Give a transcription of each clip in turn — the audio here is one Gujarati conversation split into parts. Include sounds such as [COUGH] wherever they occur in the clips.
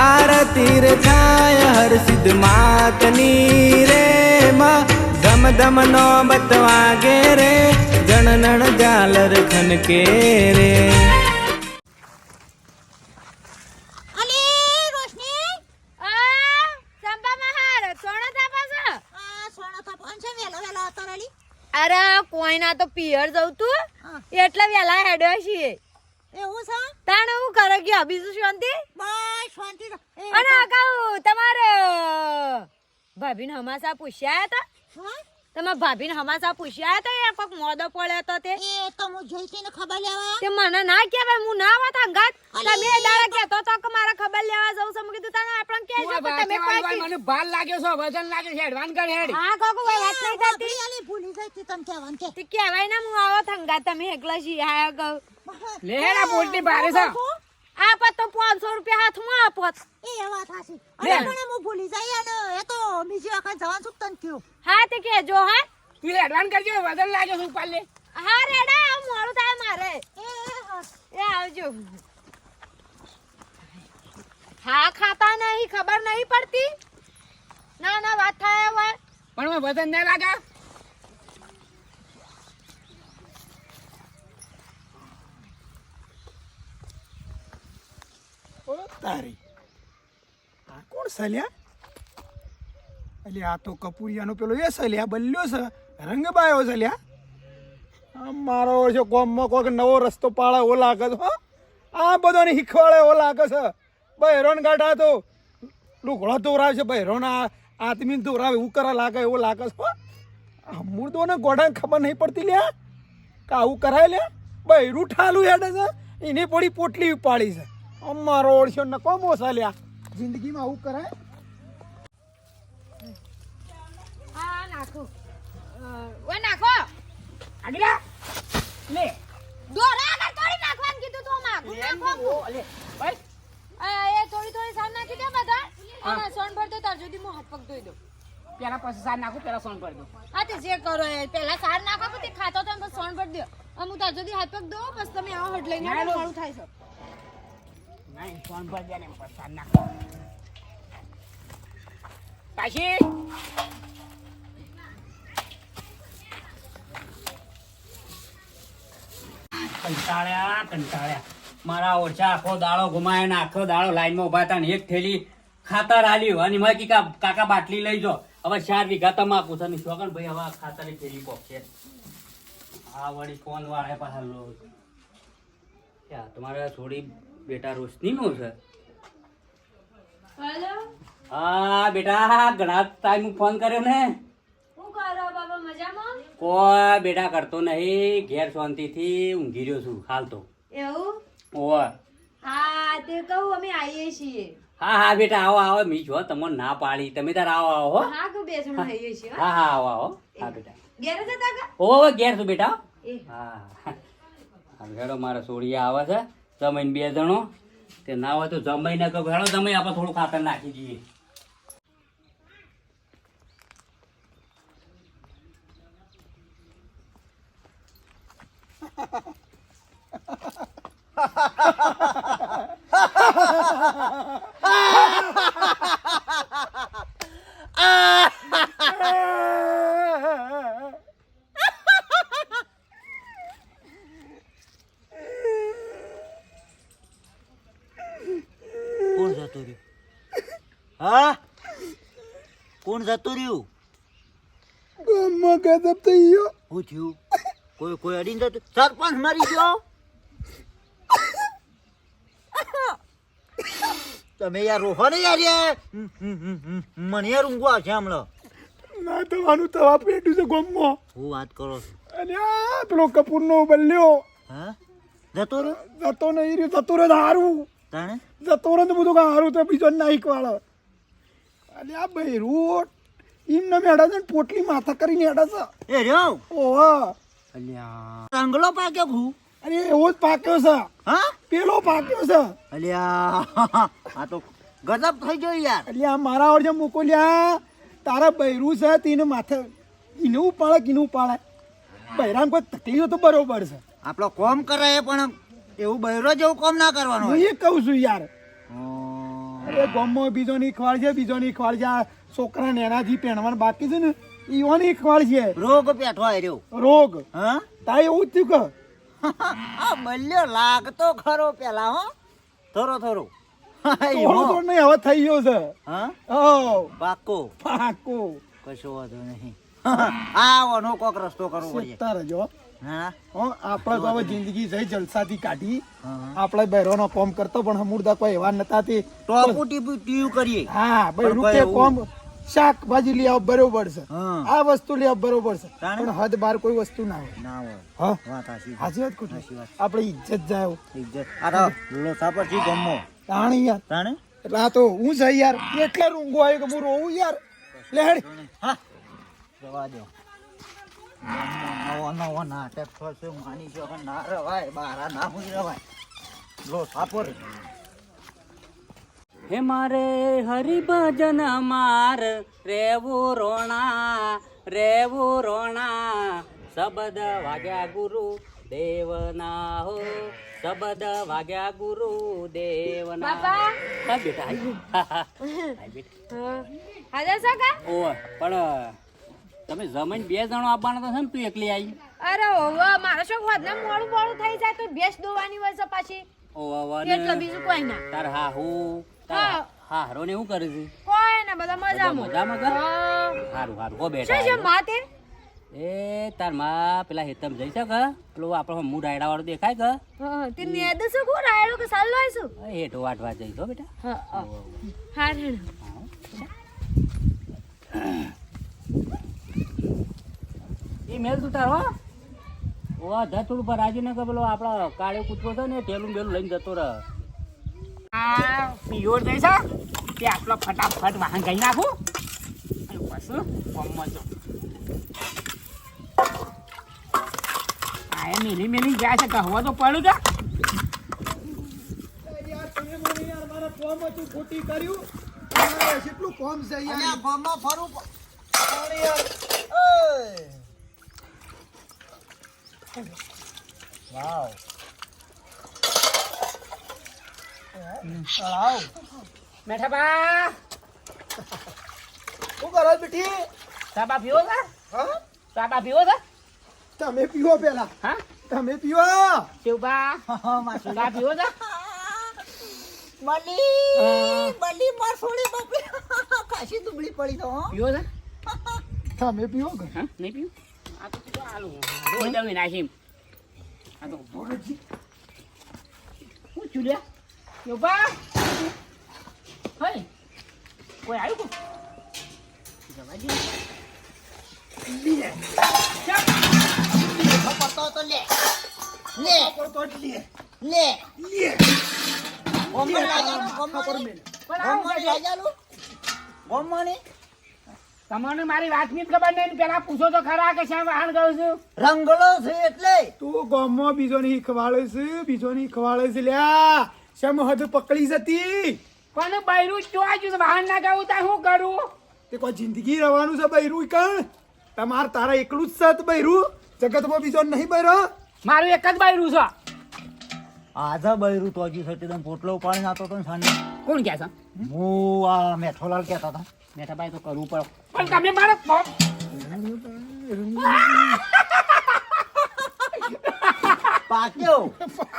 આરતી રે થાય હર સિદ્ધ માતની રે માં. ધમ ધમ નો બતવાગે રે જણનણ ઝાલર ખનકે રે. અલી રોશની? આ ચંપા મહાર સોના થાપા છે આ સોના થા છે વેલો વેલો હતો રેલી. અરે કોઈના તો પિયર જવું તું. એટલે વેલા હેડ્યો છીએ. એવું છે? તાણે હું કરે કે બીજું શાંતિ? બસ શાંતિ અને કહું તમારે ભાભીને હમાસા પૂછ્યા હતા? હા? તમારા ભાભીને હમાસા પૂછ્યા હતા એ કોક મોદો પડ્યો તો તે. એ તો હું જોઈ હતી ને ખબર લેવા. તે મને ના કહેવાય હું ના હંગાત અલી. તમે દાડા કહેતો તો કે મારા ખબર લેવા જવું છે. મેં કીધું તને આપણને કે તું તમે કોઈ મને ભાર લાગ્યો છે? વજન લાગે છે એડવાન કર હેડ. હા કોક કોઈ વાત નહીં થતી. આલી ભૂલી ગઈ તી તને કહેવાનું કે તે કહેવાય ને હું આવો થંગા તમે એકલા છીએ આયા કહું લે હેડ પોલટી ભારે છે. આ પત તો પાંચસો રૂપિયા હાથમાં આપોત એ વાત હાસી અરે પણ હું ભૂલી જાય અને એ તો બીજી વખત જવાનું શું તન થયું? હા તે કેજો હા. તું એડવાન કરજો વજન લાગ્યો છે પાલે લે હા રેડા આ મોડું થાય મારે. એ એ આવજો. હા ખાતા નહીં ખબર નહીં પડતી. ના ના વાત થાય હવે. પણ મેં વજન ના લાગે? ઓ તારી. આ કોણ સલ્યા? એટલે આ તો કપૂરિયાનો પેલો એ સલ્યા, બલ્યો છે રંગ બાયો સલ્યા. આ મારો છે કોમમાં કોઈક નવો રસ્તો પાડે એવો લાગે છે આ બધાને શીખવાડે એવો લાગે છે. બહેરોન ગાઢા તો લુગડો દોરાવે છે, બહેરોન આ આદમી દોરાવે એવું કરા લાગે, એવો લાગે છે, હો. તો ને ગોડાને ખબર નહીં પડતી લ્યા. કે આવું કરાય લ્યા? બહેરું ઠાલું હેડે છે, એની પડી પોટલી ઉપાડી છે. અમારો ઓળશો નકો મોસા લ્યા જિંદગીમાં આવું કરાય? હા નાખો. ઓ નાખો. આગળ લે. દોરા આગળ તોડી નાખવાનું કીધું તો માગું નાખો. લે. ભાઈ આ એ થોડી થોડી સાર નાખી દે બધા અને સોન ભર દો તાર સુધી હું હાથ પગ ધોઈ દઉં. પેલા પછી સાર નાખું પેલા સોન ભર દો. હા તે જે કરો એ. પેલા સાર નાખો પછી ખાતો તો પછી સોન ભર દો. હું તાર સુધી હાથ પગ દો પછી તમે આવો હટ લઈને આવો, થાય છે. નહીં કંટાળ્યા કંટાળ્યા. મારા ઓછા આખો દાળો ગુમાયો ને આખો દાડો લાઈનમાં ઊભા હતા ને એક થેલી ખાતર આલ્યું અને મેં કી, કાકા બાટલી લઈ જો. હવે ચાર વીઘા તમાકુ છે ને શોગન ભાઈ, હવે ખાતર થેલી છે. આ વળી ફોન વાળા પાછા લો. તમારે થોડી બેટા રોશની નું છે? હા બેટા ઘણા ટાઈમ ફોન કર્યો ને. હું કરો બાબા મજામાં? કોઈ બેટા કરતો નહીં ઘેર શાંતિથી ઊંઘી રહ્યો છું હાલ તો. એવું? ઓવે હા તે કહું અમે આવીએ છીએ. હા હા બેટા આવો આવો મી જો તમને ના પાડી તમે તાર આવો આવો હો. કે બે જણ આવીએ છીએ હા. હા આવો આવો. હા બેટા. ઘેર જતા કા? ઓ ઘેર છું બેટા. હા હા. હેડો મારા સોડિયા આવે છે. જમીન બે જણો તે ના હોય તો જમાઈને કહો હેડો તમે આપણે થોડું ખાતર નાખી દઈએ કોણ જતું રહ્યું હા? કોણ જતું રહ્યું ગામમાં ગજબ થઈ ગયો. શું થયું? કોઈ કોઈ અડીને જતું? સરપંચ મરી ગયો? તમે યાર રોહો ને યાર યાર. મને યાર ઊંઘવા છે હમણાં. ના તમારું તવા છે ગામમાં. હું વાત કરો છો? અને આ પેલો કપૂરનો બલ્યો હા? જતો રહ્યો? જતો નહીં રહ્યો જતો રહ્યો હારું. તાણે? જતો તોરણ તો બધું હારું તો બીજો નાઈક વાળો. અને આ બહેરું એમને મેળા છે ને પોટલી માથા કરીને હેડા છે. એ રહ્યો? ઓહો. અલ્યા રંગલો પાક્યો ભૂ અરે એવો જ પાક્યો છે. હા? પેલો પાક્યો છે. અલ્યા [LAUGHS] આ. તો ગજબ થઈ ગયો યાર. અલ્યા આ મારા ઓર જે લ્યા તારા બૈરું છે તેને માથે ઇનું ઉપાડે કે એને ઉપાડે? બૈરામ કોઈ તકલીફ તો બરોબર છે. આપણો કોમ કરે પણ એવું બહેરો જેવું કોમ ના કરવાનું હું એ કહું છું યાર. અરે ગામમાં બીજો ની ખવાડ છે બીજો ની ખવાડ છે. આ છોકરા નેનાથી પહેણવાનું બાકી છે ને ઈવો ની ખવાડ છે. રોગ પેઠો આવ્યો રોગ? હા? તાય એવું જ થયું કે? [LAUGHS] આ બલ્યો લાગતો ખરો પેલા હો. થોરો થોરો થોડું થોડું નહીં હવે થઈ ગયો છે. હા? પાકો. પાકું. કશો વાંધો નહીં. [LAUGHS] આ કોક રસ્તો કરવો હો. આપણે તો હવે જિંદગી જઈ જલસાથી કાઢી. આપણે બહેરોનો કોમ કરતો પણ હમુરદા કોઈ એવા નતા તે. ટોપુ કરીએ. હા ભાઈ રૂપિયા કોમ શાકભાજી લઈ આવ બરોબર છે. આ વસ્તુ લઈ આવ બરોબર છે. પણ હદ બાર કોઈ વસ્તુ ના હોય. ના હોય. હા? વાત હાચી હાજી વાત ખોટી. આપણે ઇજ્જત જાય ઇજ્જત. આ તો પર પરથી ગમો તાણી યાર. તાણે? એટલે આ તો હું છે યાર. એટલે રૂંગો આવ્યો કે હું રોવું યાર. લેડ. હા. જવા દો. નવો નવો નાટક થશે માની છો ના રવાય બારા ના હું રવાય મારે હરિભજન માર રેવું રોણા રેવું રોણા. શબદ વાગ્યા ગુરુ દેવના હો શબદ વાગ્યા ગુરુ દેવના બાપા. હા બેટા આઈ. બેટા ઓય પણ તમે જમીન બે જણો આવવાના તો છે ને તું એકલી આવી? અરે ઓવા મારે શું હોદના મોડું મોડું થઈ જાય તો ભેંસ દોવાની હોય છે પાછી. ઓવા એટલે બીજું કોઈ ના. તાર હા હું હા. હા. હારો ને એવું કરે છે? કોઈ ના બધા મજામાં. મજામાં કર? હા. હારું હારું હો શું છે બેટા માતે એ તારમાં પેલા હેતમ જઈ છે કે? પેલો આપણો મૂડ રાયડા વાળો દેખાય કે? તે નેદ શું કો રાયડો કે સાલ લોઈશું હેઠો વાટવા જઈ તો બેટા. હા હા. હાર હેડ એ મેલ તું તારો ઓ ધતુડ પર રાજી ને કે પેલો આપણો કાળો કૂતરો છે ને ઠેલું બેલું લઈને જતો રહે. આ પિયોર જઈ છે તે આપણો ફટાફટ વાહન ગઈ નાખું. અને પછી કોમમાં જો આ એ મેલી મેલી જાય છે કહવા તો પડ્યું હતું ખોટી કર્યું કેટલું કોમ છે યાર અલ્યા ફરું પ- તાણી યાર ઓય. વાવ તળાવ મેઠા બા શું કરો બેટી? સાબા પીવો છે? હા? સાબા પીવો છે? તમે પીવો પેલા. હા? તમે પીવો? શિવબા હા, માસી. સા પીવો છે? બલી બલી માર સોળી બાપરી. કાશી દુબળી પડી તો હો. પીવો છે? તમે પીવો કે? હા નહીં પીવું. દવી નાખી આ તો હું ચૂલ્યા શિવબા હઈ કોઈ આવ્યું કો જવા દે પડતો તો લે લે તો જ લે લે લે ગોમમાં પર નહીં. મેલ ગોમમાં નહીં લાગ્યાલું? ગોમમાં નહીં? તમને મારી વાતની ખબર નહીં પેલા પૂછો તો ખરા કે શા વાહન ગયો છું? રંગલો છે એટલે. તું ગામમાં બીજો ની ખવાડે છે બીજો ની ખવાડે છે. લ્યા શેમ હદ પકડી જતી? પણ બૈરું જોવા છું? વાહન ના ગયું ત્યાં શું કરું? તે કોઈ જિંદગી રહેવાનું છે બૈરું કણ? તમાર તારા એકલું જ છે બૈરું. જગતમાં બીજો નહીં બૈરો. મારું એક જ બૈરું છે. આજા બૈરું તો હજી સતી તમે પોટલો ઉપાડી નાતો તો સાંજે કોણ કહે છે? હું આ મેથોલાલ કહેતા હતા. મેઠા ભાઈ તો કરવું પડે. પણ તમે મારો પાક્યો.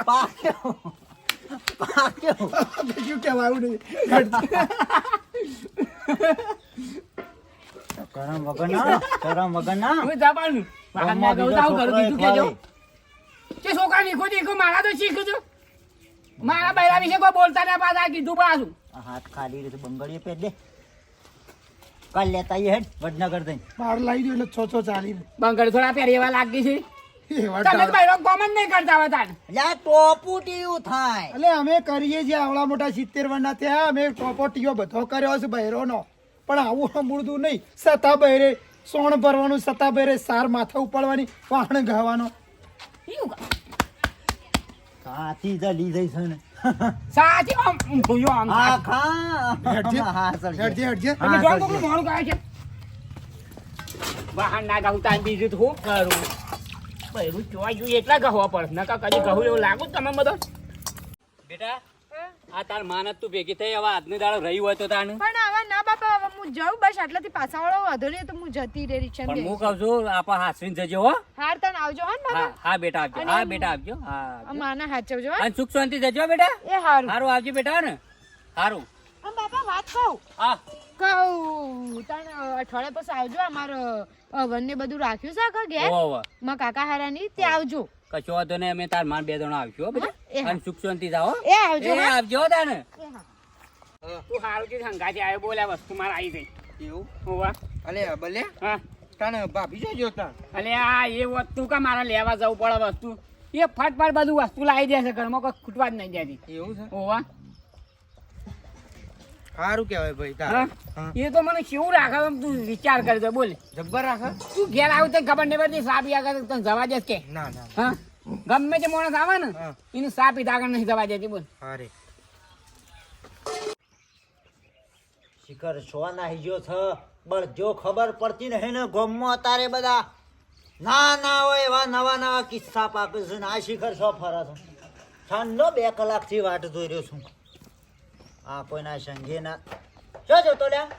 પાક્યો. પાક્યો. બીજું કહેવાયું નહીં. કરમ વગર ના કરમ વગર ના. હું કે છોકરા નીખો મારા તો શીખું છું મારા બૈરા વિશે કોઈ બોલતા ના પાછા કીધું પાછું. હાથ ખાલી બંગડીએ પહેર દે કાલ લેતા આવીએ હેડ વડનગર થઈ બહાર લાવી દો એટલે છો છો ચાલી બંગડ થોડા પહેરી એવા લાગી છે. તમે ટાળ. બૈરો નહીં કરતા હતા એટલે ટોપુ ટીયું થાય. એટલે અમે કરીએ છીએ આવડા મોટા સિત્તેર વર્ષના થયા અમે ટોપોટીઓ બધો કર્યો છે બહેરોનો પણ આવું સાંભળતું નહીં. સતા બહેરે સોણ ભરવાનું સતા બહેરે સાર માથા ઉપાડવાની વાહણ ગાવાનો એવું કા? સાથી જ લીધી છે ને સાચી આમ આમ હા ખા. તમે છે. વાહન ના તાન બીજું તો હું કરું? બૈરું જોવા જોઈએ એટલા ગહવા પડે. નકા કદી કહું એવું લાગુ તમે બધો. બેટા આ તાર માનત તું ભેગી થઈ હવે આજની દાડો રહી હોય તો પણ આવા ના બાપા હવે હું જાઉં બસ આટલાથી પાછા વાળો વધુ નહીં તો હું જતી રે રિક્ષા પણ હું કહું છું આપા હાસવીને જજો હો. હાર તને આવજો હા ને બાપા. હા બેટા આવજો. હા બેટા આવજો. હા માના હાચવજો અને સુખ શાંતિ જજો બેટા. એ હારું. સારું આવજો બેટા ને. સારું આમ બાપા વાત કહું હા. કહું તને અઠવાડિયા પછી આવજો અમારે અવન ને બધું રાખ્યું છે કે ઘેર. માં કાકા હારાની ત્યાં આવજો. કશો વાંધો નહીં અમે તાર માર બે જણા આવશું. અને સુખ શાંતિ જાઓ એ આવજો આવજો તાને. તું સારું કે હંગાથી આવ્યો બોલ્યા વસ્તુ મારે આવી ગઈ. એવું? હોવા અલે ભલે. હા. તને ભાભી જોજો તાન અલે આ એ વસ્તુ કા મારે લેવા જવું પડે વસ્તુ? એ ફટફટ બધું વસ્તુ લાવી દેશે ઘરમાં કોઈ ખૂટવા જ નહીં દેતી. એવું છે? હોવા સારું કહેવાય ભાઈ હા? એ તો મને કેવું રાખે તું વિચાર કરજો બોલ. જબ્બર રાખે? તું ઘેર આવ્યું તો ખબર નહીં પડતી સાપ આગળ તને જવા દે કે? ના ના. હા? ગમે તે માણસ આવે ને એને સાપ પીધા આગળ નહીં જવા દેતી બોલ. અરે શિખર શો નાહી ગયો છે. બળ જો ખબર પડતી નહીં ને ગોમમાં તારે બધા. ના ના હોય એવા નવા નવા કિસ્સા પાકે છે ના શિખર શો ફરે છે. સાંજનો બે કલાકથી વાટ જોઈ રહ્યો છું. આ કોઈના સંગે ના. શું જોતો લ્યા.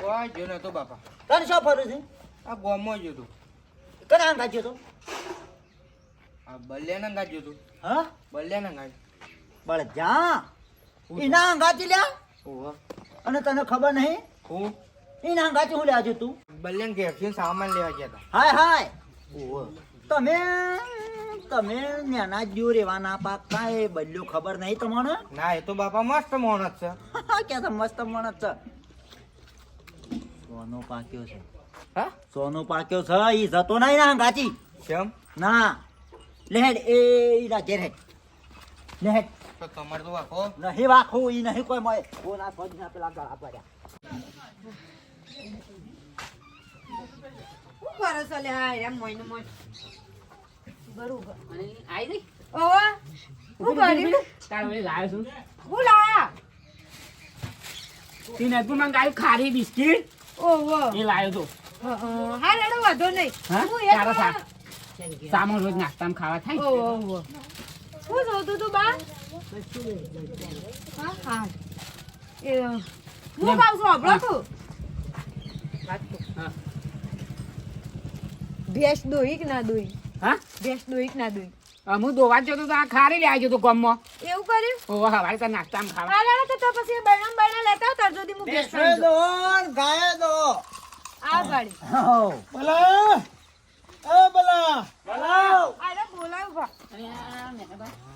કોઈ જો નતો બાપા. તને શો ફરું છે? આ ગોમમાં જ હતું કને આમ ગાજ્યો તો? આ બલ્યાના ગાજ તો. હા? બલ્યાના ગાજ બળ જા એના અંગાતી લ્યા? ઓહો. અને તને ખબર નહીં? હું? એ ના ગાચી હું લ્યા તું બલ્યાને ઘેરથી સામાન લેવા ગયા હતા હાય હાય. તમે તમે નાના જ જો રેવાના પાકા એ બલ્યો ખબર નહીં તમને? ના એ તો બાપા મસ્ત માણસ છે. [LAUGHS] કે તો મસ્ત માણસ છે? સોનો પાક્યો છે. હા? સોનો પાક્યો છે ઈ જતો નહીં ના ગાચી કેમ? ના. લેહેડ એ ઈરા ઘેર હેડ લેહેડ. તો તમારે તો વાખો નહીં વાખું ઈ નહીં કોઈ મળે ઓ ના પગ ના પેલા ગળા પડ્યા. શું કરો છો લે? હા એમ મોઈને મોઈ બરોબર. આવી ગઈ? ઓવા હું કરી તાર ઓલી લાવ્યો છું. હું લાયા? તીને તું મને ગાયું ખારી બિસ્કિટ? ઓવો એ લાવ્યો તો. હા લેડો વાંધો નહીં. હા? તારો સામાન રોજ નાસ્તામાં ખાવા થાય ઓવો શું જોતું તું બા? હા હા એ હું કહું છું હભળો તું હા. ભેંસ દોઈ કે ના દોઈ? હા? ભેંસ દોઈ કે ના દોઈ? અમુ દોવા જતો તો આ ખારી લેવા જતો ગામમાં. એવું કર્યું? ઓવા હવારે નાસ્તામાં ખાવા. હા તો તો પછી બૈણા બૈણા લેતા આવતા સુધી હું ભેંસ ખાઈ ગાય દો. આ ગાડી. ભલા. એ ભલા. અરે બોલાવ ભા. તો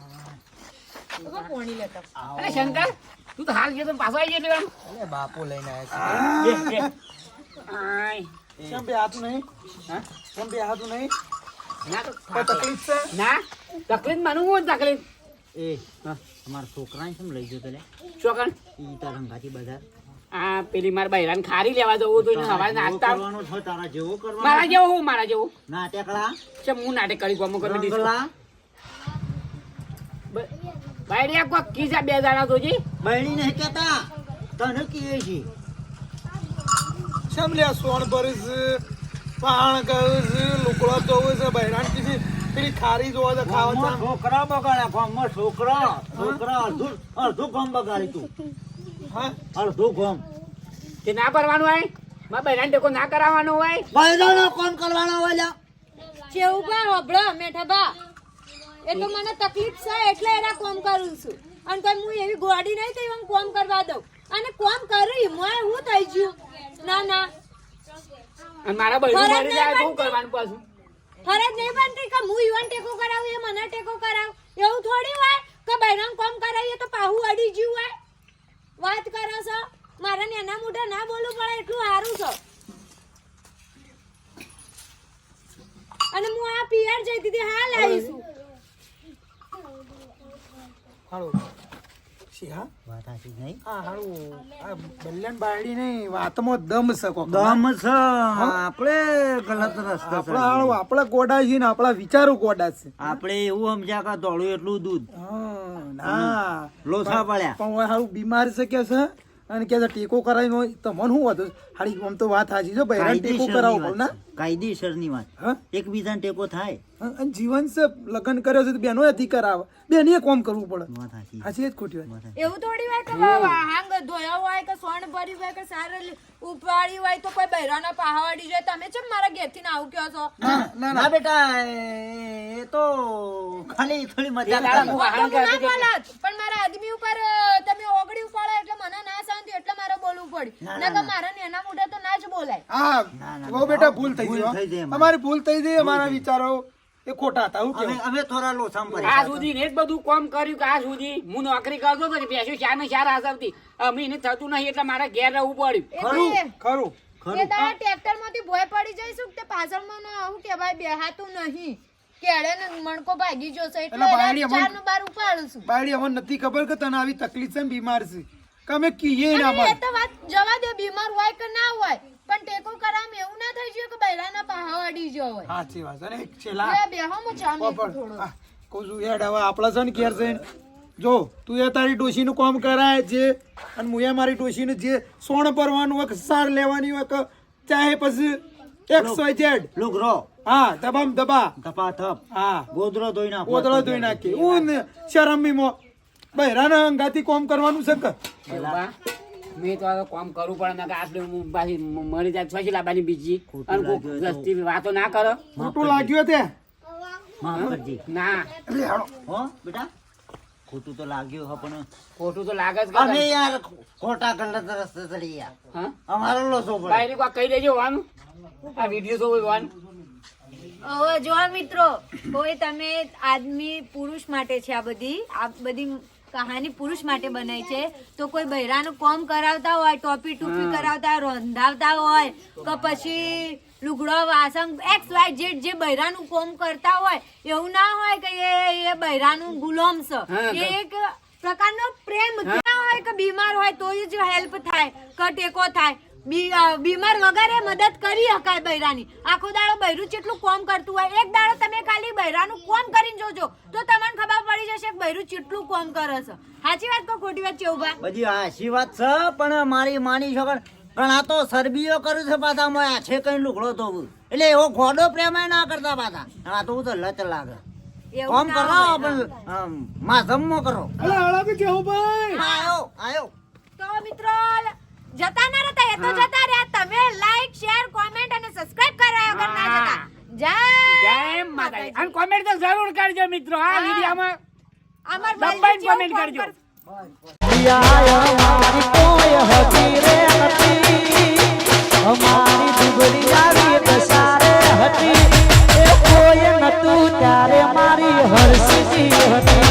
પોણી લેતા. અરે શંકર તું તો હાલ ગયો તો પાછો આવી ગયો એટલે બાપુ લઈને આવ્યા બે, બે. આય. કેમ બે હાથું નહીં? કેમ બે હાથું નહીં? ના તકલીફ છે? ના તકલીફ માનું હું તકલીફ? એ. અમારા છોકરાને કેમ લઈ ગયો પેલા ચોકન ઈ તારા અંગાથી બધા. આ પેલી મારા બૈરાને ખારી લેવા જવું તો એને તારા નાસ્તા કરવાનો તારા જેવો મારા જેવું હું મારા જેવું? નાટેકડા ચમ હું નાટક કરી ગમો કરી દીધું બાયડિયા કોક કીજા બે દાડા તોજી બૈડી નહીં કેતા તને કીએ છે કેમ સોણ ભરે પાણ કહ્યું છે લુકડો જોવે છે બૈરાણ કીધી પેલી ખારી જોવે છે ખાવા ગામમાં છોકરા બગાડ્યા ગામમાં છોકરા. છોકરા અડધું અડધું ગામ બગાડી તું. હા? અડધું ગામ. તે ના કરવાનું હોય? માં બૈરાને ટેકો ના કરાવવાનો હોય? બૈરાનો કોણ કરવાનો હોય લ્યા? કેવું બા હોબળો મેઠા બા. એ તો મને તકલીફ છે એટલે એના કોમ કરું છું. અને કોઈ હું એવી ગોડી નહીં થઈ હું કોમ કરવા દઉં. અને કોમ કરી મોય હું થઈ ગયું? ના ના. મારા ફરજ મરી જાય શું કરવાનું પાછું. ફરજ નહીં બનતી કે હું ઈવન ટેકો કરાવું એ મને ટેકો કરાવ. એવું થોડી હોય કે બહેરામ કોમ કરાવીએ તો પાહુ અડી ગયું હોય. વાત કરો છો? મારે એના મોઢે ના બોલવું પડે એટલું સારું છો. અને હું આ પિયર જઈ દીધી હાલ આવીશું શી હા? વાત સાચી નહીં? હા હારું આ બલ્લન બાયડી નહીં વાતમાં દમ છે કોક. દમ છે. આપણે ગલત રસ્તે આપણા હારું આપણા ગોડા છે ને આપણા વિચારો ગોડા છે. આપણે એવું સમજ્યા કે દોડું એટલું દૂધ. હા, ના. લોસા પડ્યા. પણ હવે હારું બીમાર છે કે છે? અને કે ટેકો કરાવીને હોય તો મને શું હતું હાડી આમ તો વાત સાચી છે ભાઈ ટેકો કરાવો ના? કાયદેસરની વાત. એકબીજાને ટેકો થાય. અને જીવન સે લગ્ન કર્યો છે તો બેનો અધિકાર આવે બેનીએ કોમ કરવું પડે. સાચી જ ખોટી વાત. એવું થોડી હોય કે હાંગ ધોયા હોય કે સોણ ભરી હોય કે સાર ઉપાડી હોય તો કોઈ બૈરાના પહાવાડી જાય તમે ચમ મારા ઘેરથી આવું કયો છો? ના બેટા એ તો ખાલી થોડી મજા ના. પણ મારા આદમી ઉપર તમે ઓગળી ઉપાડો એટલે મને ના શાંતિ એટલે મારે બોલવું પડ્યું નકર મારા નેના મોઢે તો ના જ બોલાય. હા. ના, ના, બહુ બેટા ભૂલ થઈ ગઈ. અમારી ભૂલ થઈ ગઈ અમારા વિચારો. એ ખોટા હતા હું અમે અમે થોડા લોસામ આ સુધી ને જ બધું કામ કર્યું કે આ સુધી હું નોકરી કરતો તો ને પેશું ચાર ને ચાર હાજરથી અમે એને થતું નહીં એટલે મારા ઘેર રહેવું પડ્યું. ખરું ખરું. દાડા ટ્રેક્ટરમાંથી ભોય પડી જઈશું કે તે પાછળમાં નો આવું કે ભાઈ બેહાતું નહીં. કેળે ને મણકો ભાગી જશે એટલે ચાર ચારનું બાર ઉપાડું છું બાયડી અમને નથી ખબર કે તને આવી તકલીફ છે બીમાર છે. કમે કીએ ના અને એ તો વાત જવા દે બીમાર હોય કે ના હોય. પણ ટેકો કરામ એવું ના ગયો હોય. સાચી વાત અને એક છેલ્લા બે બેહો હું ચા મે થોડો. કોઝુ હેડ હવે આપણા છે ને ઘેર છે જો તું એ તારી ડોશીનું કામ કરાય જે અને હું એ મારી ડોશીને જે સોણ પરવાનું હોય સાર લેવાની હોય કે ચાહે પછી એક્સ વાય ઝેડ લુગરો હા દબામ દબા. ધપા ધપ. હા. ગોદરો ધોઈ નાખ ગોદરો ધોઈ નાખી હું ને શરમીમો બહેરાના અંગાથી કોમ કરવાનું છે કે? મેં તો હવે કામ કરવું પડે ને આટલે હું પાછી મરી જાય પછી લાબાની બીજી. અને કોક લાગ્યું હોય તો- રસ્તી વાતો ના કરો. ખોટું લાગ્યું તે? ના. હો બેટા? ખોટું તો લાગ્યું હો પણ ખોટું તો લાગે જ અમે યાર ખોટા ગલત રસ્તે ચડી ગયા. હા? અમારો લોસો પડે. બાઈને કો કહી દેજો વાન આ વિડિયો તો વાન જો મિત્રો કોઈ તમે આદમી પુરુષ માટે છે આ બધી આ બધી કહાની પુરુષ માટે બનાવી છે. તો કોઈ બૈરાનું કોમ કરાવતા હોય ટોપી ટૂપી કરાવતા હોય રંધાવતા હોય કે પછી લુગડો વાસણ એક્સ વાય જેડ જે બૈરાનું કોમ કરતા હોય એવું ના હોય કે એ એ બૈરાનું ગુલામ છે એ એક પ્રકારનો પ્રેમ ના હોય કે બીમાર હોય તો જ હેલ્પ થાય કે ટેકો થાય. બીમાર વગરે મદદ કરી શકાય બૈરાની. આખો દાડો બૈરું કેટલું કોમ કરતું હોય એક દાડો તમે ખાલી બૈરાનું કોમ કરીને જોજો તો તમને ખબર પડી જશે કે બૈરું કેટલું કોમ કરે છે. સાચી વાત કો ખોટી વાત છે ઊભા? બધી હાચી વાત છે પણ મારી માની છોકર ઘણા તો સરબીઓ કર્યું છે પાછા મોયા છે કઈ લુકડો તો એટલે એવો ઘોડો પ્રેમ ય ના કરતા પાછા. આ તો હું તો લત લાગે. કોમ કરો. પણ માં માધમમાં કરો. અલા કેવું ભાઈ? આયો આયો. તો મિત્રો મિત્રો આ વિડીયોમાં અમાર દબાઈ કોમેન્ટ કરજો. અમારી કોઈ હતી હતી અમારી દુબળી એ કોઈ નતું ત્યારે મારી હરસીજી હતી.